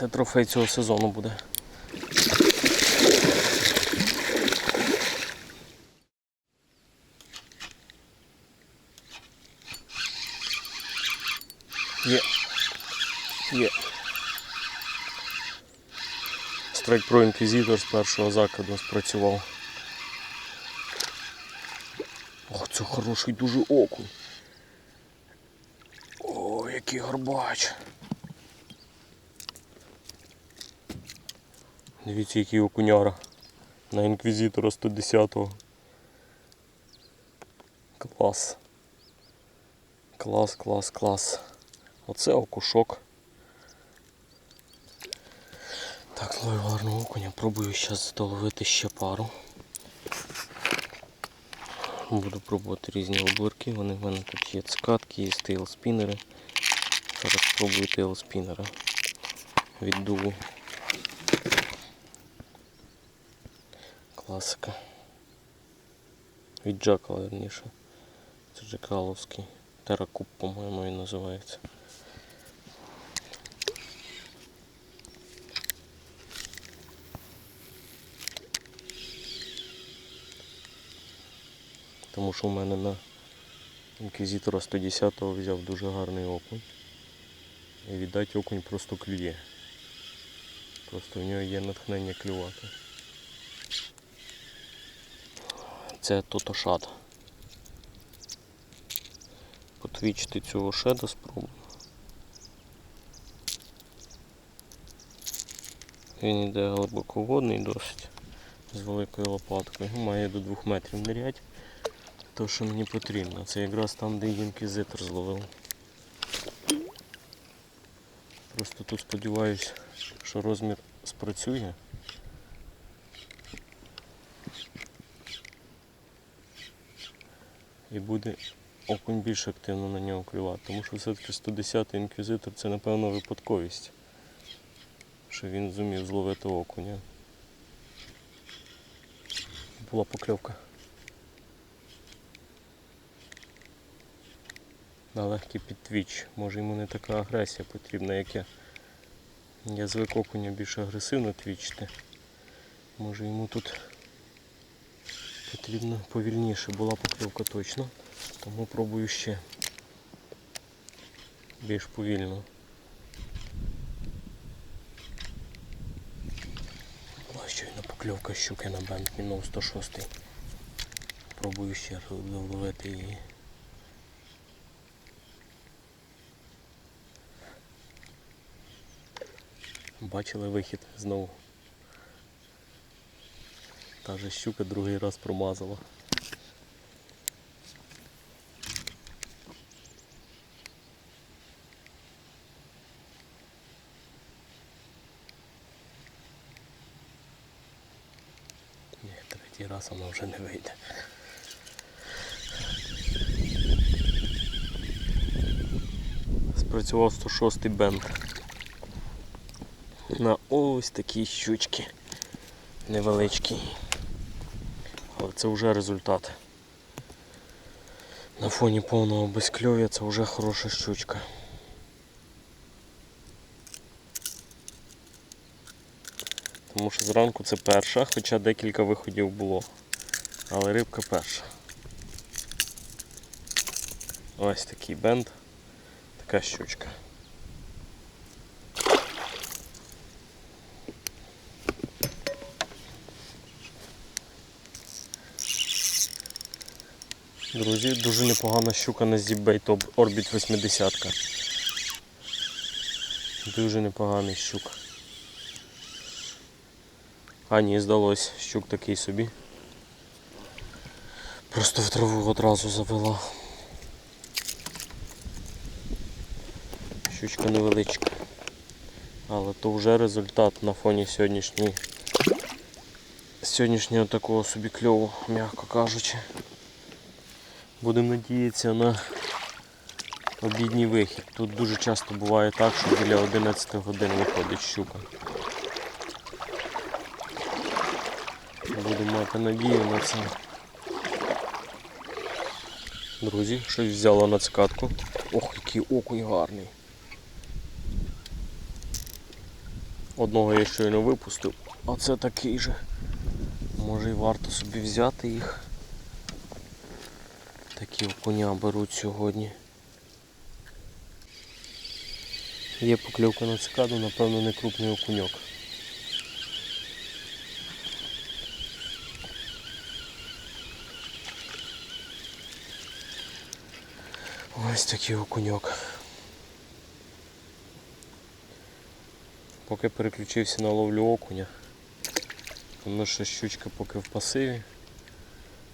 Це трофей цього сезону буде. Є. Є. Страйк про інквізитор з першого закладу спрацював. Ох, це хороший дуже окунь. О, який горбач. Дивіться, який окуняра. На інквізитора 110-го. Клас. Клас, клас, клас. Оце окушок. Так, зловив гарного окуня. Пробую зараз доловити ще пару. Буду пробувати різні обирки. Вони в мене тут є цкатки, є тейлспінери. Зараз спробую тейлспінера. Віддуву. Класика. Від Джакала, верніше. Це Джакаловський. Теракуб, по-моєму, він називається. Тому що в мене на інквізитора 110-го взяв дуже гарний окунь. І віддать окунь просто клює. Просто в нього є натхнення клювати. Це тотошад. Потвічити цього шеда спробую. Він йде глибоководний досить з великою лопаткою. Має до 2 метрів нирять. То, що мені потрібно. Це якраз там, де інквізитор зловив. Просто тут сподіваюся, що розмір спрацює. І буде окунь більш активно на нього клювати. Тому що все-таки 110-й інквізитор це напевно випадковість. Що він зумів зловити окуня. Була покльовка. На легкий підтвіч. Може йому не така агресія потрібна, як я. Я звик окуня більш агресивно твічити. Може йому тут потрібно повільніше була покльовка точно. Тому пробую ще більш повільно. Щойно покльовка щуки на бенд мінус 106. Пробую ще раз ловити її. Бачили вихід знову. Та же щука другий раз промазала. Ні, третій раз вона вже не вийде. Спрацював 106 бенд на ось такі щучки невеличкі. Але це вже результат. На фоні повного безкльов'я це вже хороша щучка. Тому що зранку це перша, хоча декілька виходів було. Але рибка перша. Ось такий бенд, така щучка. Друзі, дуже непогана щука на ZipBait Orbit 80. Дуже непоганий щук. А ні, здалось, щук такий собі. Просто в траву одразу завела. Щучка невеличка. Але то вже результат на фоні сьогоднішньої сьогоднішнього такого собі кльову, м'яко кажучи. Будемо надіятися на обідній вихід. Тут дуже часто буває так, що біля 11 годин виходить щука. Будемо мати надію на це. Друзі, щось взяло на цикатку. Ох, який окунь гарний. Одного я щойно випустив, а це такий же. Може і варто собі взяти їх. Такі окуня беруть сьогодні. Є покльовка на цикаду, напевно, не крупний окуньок. Ось такий окуньок. Поки переключився на ловлю окуня, тому що щучка поки в пасиві.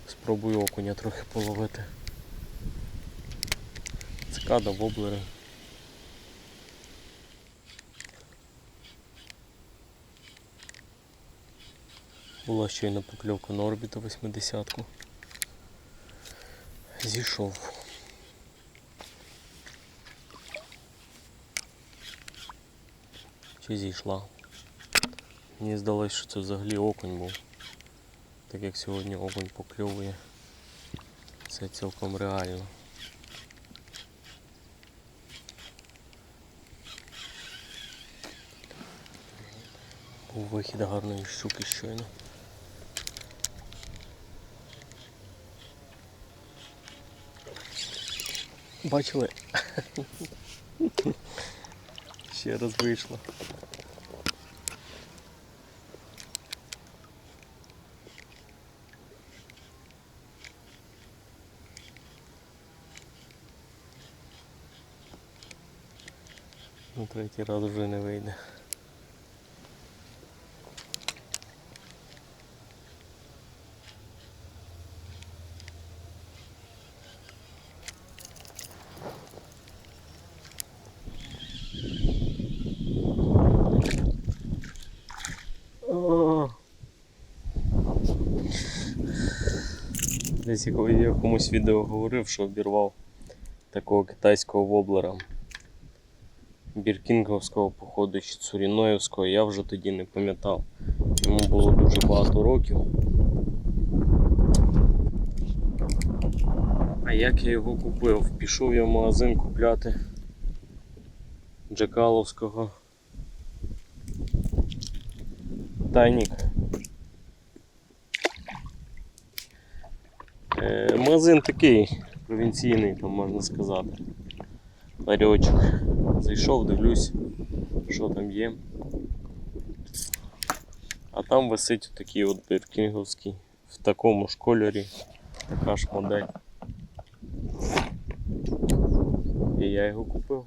Спробую окуня трохи половити. Цикада, воблери. Була щойно покльовка на орбіта 80-ку. Зійшов. Чи зійшла? Мені здалось, що це взагалі окунь був. Так як сьогодні окунь покльовує. Це цілком реально. Був вихід гарної щуки щойно. Бачили? Ще раз вийшло. На третій раз вже не вийде. Десь я комусь відео говорив, що обірвав такого китайського воблера. Біркінговського, походу, чи Цуріноївського, я вже тоді не пам'ятав. Йому було дуже багато років. А як я його купив? Пішов я в магазин купляти Джекаловського тайник. Е, магазин такий провінційний, там можна сказати. Ларьочок. Зайшов, дивлюсь, що там є. А там висить такий от біркінговський в такому ж кольорі, така ж модель. І я його купив.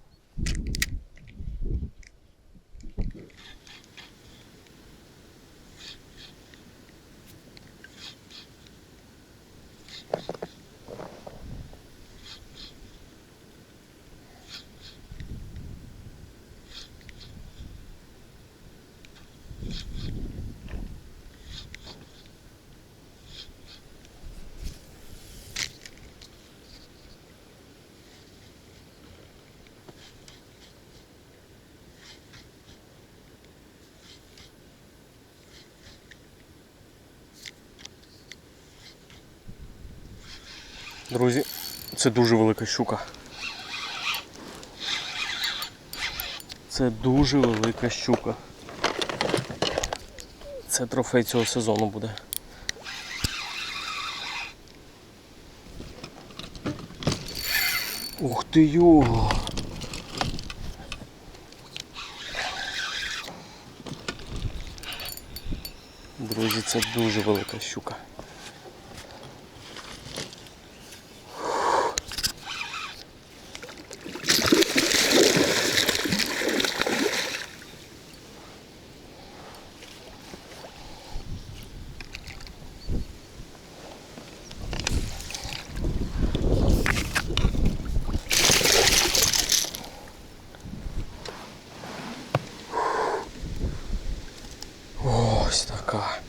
Друзі, це дуже велика щука. Це дуже велика щука. Це трофей цього сезону буде. Ух ти його! Друзі, це дуже велика щука. Ось така.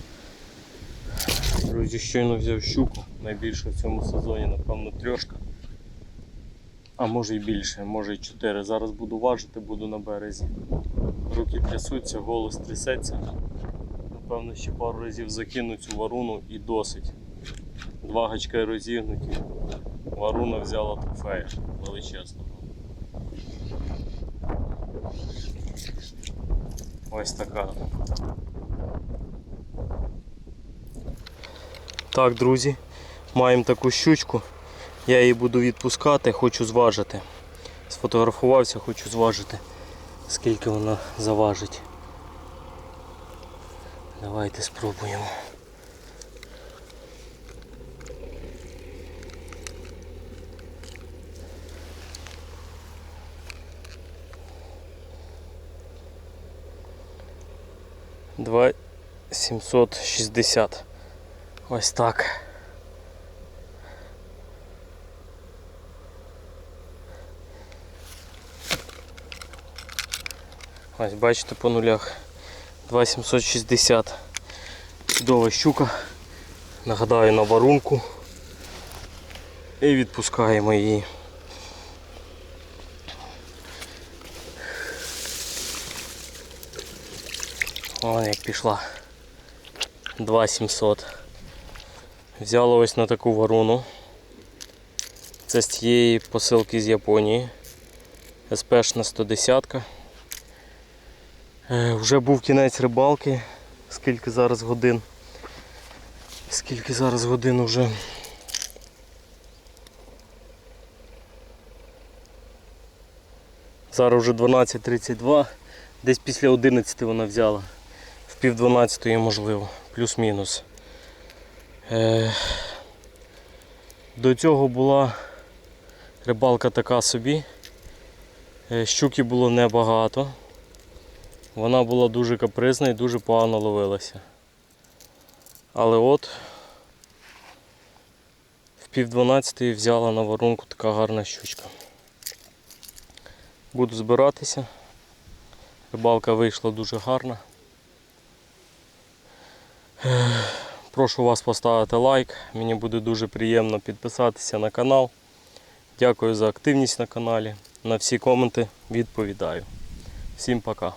Друзі, щойно взяв щуку, найбільше в цьому сезоні, напевно, трьошка. А може і більше, може і чотири. Зараз буду важити, буду на березі. Руки трясуться, голос трясеться. Напевно, ще пару разів закину цю варуну і досить. Два гачки розігнуті. Варуна взяла трофея величезного. Ось така. Так, друзі, маємо таку щучку. Я її буду відпускати, хочу зважити. Сфотографувався, хочу зважити, скільки вона заважить. Давайте спробуємо. Два сімсот шістдесят. Ось так. Ось бачите по нулях. 2760. Чудова щука. Нагадаю на варунку. І відпускаємо її. Вон як пішла. 2700. Взяла ось на таку варуну. Це з тієї посилки з Японії. СПшна 110. Е, Вже був кінець рибалки. Скільки зараз годин? Скільки зараз годин вже? Зараз вже 12.32. Десь після 11 вона взяла. В пів 12 можливо, плюс-мінус. Е, До цього була рибалка така собі. Е, Щуки було небагато. Вона була дуже капризна і дуже погано ловилася. Але от в пів 12 взяла на воронку така гарна щучка. Буду збиратися. Рибалка вийшла дуже гарна. Прошу вас поставити лайк. Мені буде дуже приємно підписатися на канал. Дякую за активність на каналі. На всі коменти відповідаю. Всім пока.